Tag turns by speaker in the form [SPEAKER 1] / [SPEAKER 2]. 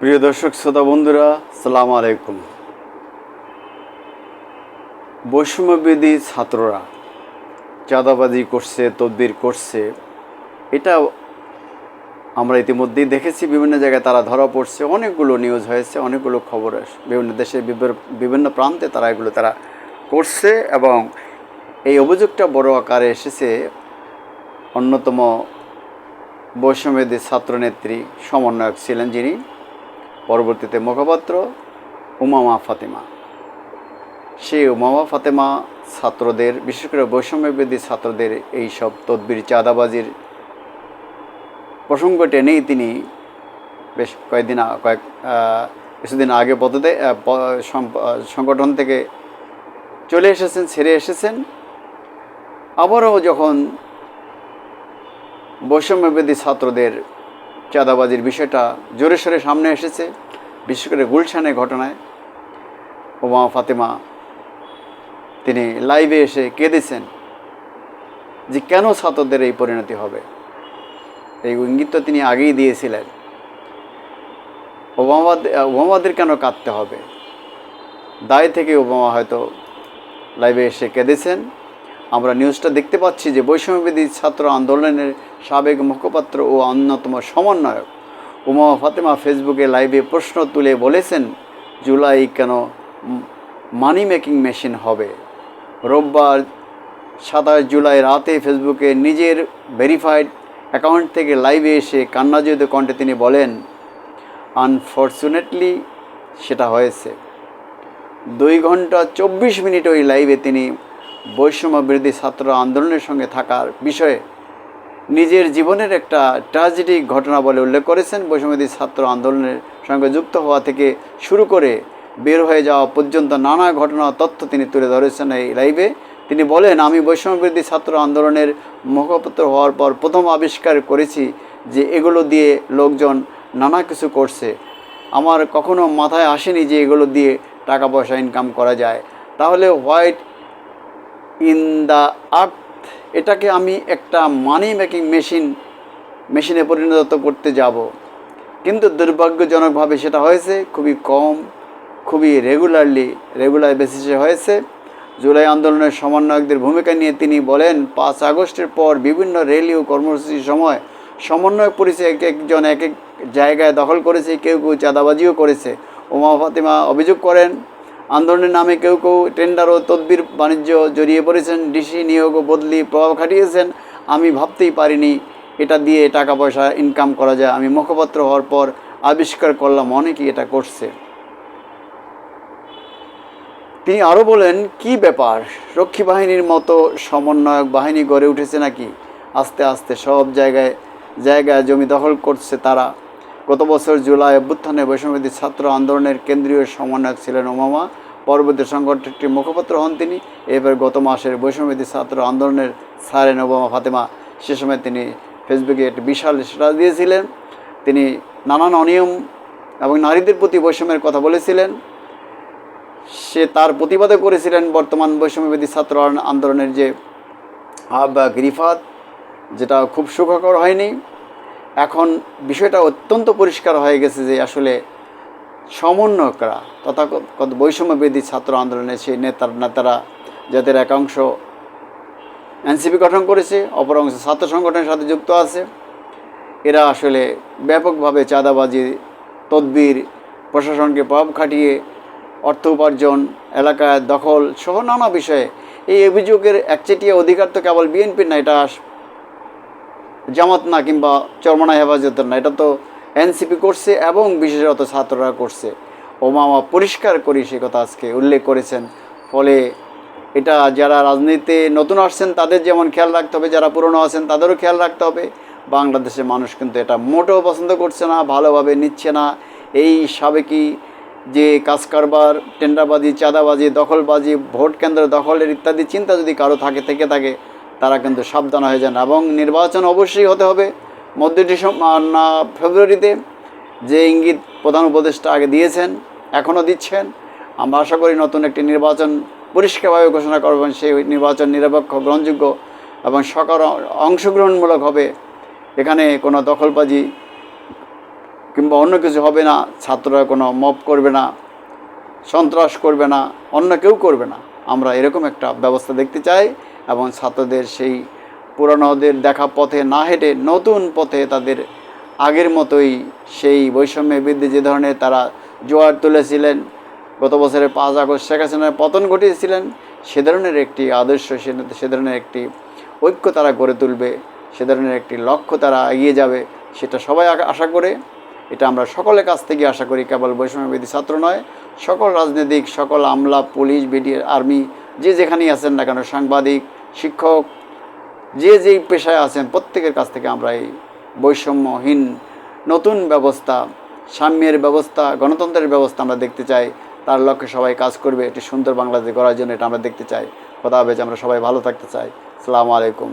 [SPEAKER 1] প্রিয় দর্শক, শ্রোতা বন্ধুরা, সালাম আলাইকুম। বৈষম্যবেদী ছাত্ররা চাঁদাবাজি করছে, তদবির করছে, এটা আমরা ইতিমধ্যেই দেখেছি, বিভিন্ন জায়গায় তারা ধরা পড়ছে, অনেকগুলো নিউজ হয়েছে, অনেকগুলো খবর বিভিন্ন দেশের বিভিন্ন প্রান্তে তারা এগুলো তারা করছে এবং এই অভিযোগটা বড় আকারে এসেছে অন্যতম বৈষম্যবিধি ছাত্রনেত্রী, সমন্বয়ক ছিলেন যিনি। পরবর্তীতে মুখপাত্র উমামা ফাতেমা। সেই উমামা ফাতেমা ছাত্রদের বিশেষ করে বৈষম্যবিধি ছাত্রদের এই সব তদবির চাঁদাবাজির প্রসঙ্গ টেনেই তিনি বেশ কয়েকদিন কয়েক কিছুদিন আগে পদে আহ, প- সং- সংগঠন থেকে চলে এসেছেন ছেড়ে এসেছেন। আবারও যখন বৈষম্যবেদী ছাত্রদের চাঁদাবাজির বিষয়টা জোরে সোরে সামনে এসেছে, বিশেষ করে গুলশানের ঘটনায়। ওমা ফাতেমা, তিনি লাইভে এসে কেঁদেছেন যে কেন ছাত্রদের এই পরিণতি হবে। এই ইঙ্গিত তো তিনি আগেই দিয়েছিলেন। ওবামা ওবামাদের কেন কাঁদতে হবে? দায় থেকে ওবামা হয়তো লাইভে এসে কেঁদেছেন। আমরা নিউজটা দেখতে পাচ্ছি যে বৈষম্যবিধি ছাত্র আন্দোলনের সাবেক মুখপাত্র ও অন্যতম সমন্বয়ক উমা ফাতেমা ফেসবুকে লাইভে প্রশ্ন তুলে বলেছেন, জুলাই কেন মানি মেকিং মেশিন হবে? রোববার সাতাশ জুলাই রাতে ফেসবুকে নিজের ভেরিফাইড অ্যাকাউন্ট থেকে লাইভে এসে কান্নাজয়িত কণ্ঠে তিনি বলেন আনফর্চুনেটলি সেটা হয়েছে। দুই ঘণ্টা চব্বিশ মিনিট ওই লাইভে তিনি বৈষম্য বিরোধী ছাত্র আন্দোলনের সঙ্গে থাকার বিষয়ে নিজের জীবনের একটা ট্র্যাজেডিক ঘটনা বলে উল্লেখ করেছেন। বৈষম্যবিরোধী ছাত্র আন্দোলনের সঙ্গে যুক্ত হওয়া থেকে শুরু করে বের হয়ে যাওয়া পর্যন্ত নানা ঘটনা তথ্য তিনি তুলে ধরেছেন এই লাইভে তিনি বলেন, আমি বৈষম্যবিরোধী ছাত্র আন্দোলনের মুখপত্র হওয়ার পর প্রথম আবিষ্কার করেছি যে এগুলো দিয়ে লোকজন নানা কিছু করছে। আমার কখনো মাথায় আসেনি যে এগুলো দিয়ে টাকা পয়সা ইনকাম করা যায়। তাহলে হোয়াইট ইন দ্য আর্থ, এটাকে আমি একটা মানি মেকিং মেশিন, মেশিনে পরিণত করতে যাব। কিন্তু দুর্ভাগ্যজনকভাবে সেটা হয়েছে, খুবই কম, খুবই রেগুলারলি রেগুলার বেসিসে হয়েছে। জুলাই আন্দোলনের সমন্বয়কদের ভূমিকা নিয়ে তিনি বলেন, পাঁচ আগস্টের পর বিভিন্ন র্যালি ও কর্মসূচির সময় সমন্বয়ক পরিচয় এক একজন এক এক জায়গায় দখল করেছে, কেউ কেউ চাঁদাবাজিও করেছে। ওমা ফাতিমা অভিযোগ করেন আন্দোলনের নামে কেউ কেউ টেন্ডার ও তদবির বাণিজ্য জড়িয়ে পড়েছেন, ডিসি নিয়োগ ও বদলি প্রভাব খাটিয়েছেন। আমি ভাবতেই পারিনি এটা দিয়ে টাকা পয়সা ইনকাম করা যায়। আমি মুখপাত্র হওয়ার পর আবিষ্কার করলাম, অনেকেই এটা করছে। তিনি আরও বলেন, কি ব্যাপার? রক্ষী বাহিনীর মতো সমন্বয়ক বাহিনী গড়ে উঠেছে নাকি? আস্তে আস্তে সব জায়গায় জায়গায় জমি দখল করছে তারা। গত বছর জুলাই অভ্যুত্থানে বৈষম্যবিধি ছাত্র আন্দোলনের কেন্দ্রীয় সমন্বয়ক ছিলেন ওমামা। পরবর্তী সংগঠনটির মুখপাত্র হন তিনি। এবার গত মাসের বৈষম্যবিধি ছাত্র আন্দোলনের সারেন ওবামা ফাতেমা, সে সময় তিনি ফেসবুকে একটি বিশাল স্ট্যাটাস দিয়েছিলেন। তিনি নানান অনিয়ম এবং নারীদের প্রতি বৈষম্যের কথা বলেছিলেন। সে তার প্রতিবাদও করেছিলেন বর্তমান বৈষম্যবিধি ছাত্র আন্দোলনের যে আহ্বায়ক রিফাত, যেটা খুব সুখকর হয়নি। এখন বিষয়টা অত্যন্ত পরিষ্কার হয়ে গেছে যে আসলে সমন্বয়করা তথাকথ বৈষম্যবিধি ছাত্র আন্দোলনের সেই নেতার নেতারা যাদের একাংশ এনসিপি গঠন করেছে, অপর অংশ ছাত্র সংগঠনের সাথে যুক্ত আছে। এরা আসলে ব্যাপকভাবে চাঁদাবাজি, তদবির, প্রশাসনকে প্রভাব খাটিয়ে, অর্থ উপার্জন, এলাকায় দখল সহ নানা বিষয়ে এই অভিযোগের একচেটিয়া অধিকার তো কেবল বিএনপির না, এটা জামাত না কিংবা চরমনা হেফাজতের না, এটা তো এনসিপি করছে এবং বিশেষত ছাত্ররা করছে। ওমামা পরিষ্কার করি সে কথা আজকে উল্লেখ করেছেন। ফলে এটা যারা রাজনীতিতে নতুন আসছেন, তাদের যেমন খেয়াল রাখতে হবে, যারা পুরনো আছেন, তাদেরও খেয়াল রাখতে হবে। বাংলাদেশের মানুষ কিন্তু এটা মোটেও পছন্দ করছে না, ভালোভাবে নিচ্ছে না। এই সাবেকি যে কাজ কারবার, টেন্ডারবাজি, চাঁদাবাজি, দখলবাজি, ভোট কেন্দ্র দখলের ইত্যাদি চিন্তা যদি কারও থাকে, থেকে থাকে, তারা কিন্তু সাবধান হয়ে যান এবং নির্বাচন অবশ্যই হতে হবে। মধ্য ফেব্রুয়ারিতে যে ইঙ্গিত প্রধান উপদেষ্টা আগে দিয়েছেন, এখনও দিচ্ছেন। আমরা আশা করি নতুন একটি নির্বাচন পরিষ্কারভাবে ঘোষণা করবেন, সেই নির্বাচন নিরপেক্ষ, গ্রহণযোগ্য এবং সকল অংশগ্রহণমূলক হবে। এখানে কোনো দখলবাজি কিংবা অন্য কিছু হবে না, ছাত্ররা কোনো মপ করবে না, সন্ত্রাস করবে না, অন্য কেউ করবে না। আমরা এরকম একটা ব্যবস্থা দেখতে চাই এবং ছাত্রদের সেই পুরানোদের দেখা পথে না হেঁটে নতুন পথে তাদের আগের মতোই সেই বৈষম্য বৃদ্ধি যে ধরনের তারা জোয়ার তুলেছিলেন। গত বছরের পাঁচ আগস্ট শেখ হাসিনার পতন ঘটিয়েছিলেন। সে ধরনের একটি আদর্শ, সে- ধরনের একটি ঐক্য তারা গড়ে তুলবে, সে ধরনের একটি লক্ষ্য তারা এগিয়ে যাবে, সেটা সবাই আশা করে। এটা আমরা সকলের কাছ থেকে আশা করি, কেবল বৈষম্যবিধি ছাত্র নয়, সকল রাজনৈতিক, সকল আমলা, পুলিশ বিডি আর্মি, যে যেখানেই আছেন না কেন, সাংবাদিক, শিক্ষক যে যেই পেশায় আছেন, প্রত্যেকের কাছ থেকে আমরা এই বৈষম্যহীন নতুন ব্যবস্থা, সাম্যের ব্যবস্থা, গণতন্ত্রের ব্যবস্থা আমরা দেখতে চাই। তার লক্ষ্যে সবাই কাজ করবে। একটি সুন্দর বাংলাদেশ গড়ার জন্য এটা আমরা দেখতে চাই। কথা হবে আমরা সবাই ভালো থাকতে চাই। সালামু আলাইকুম।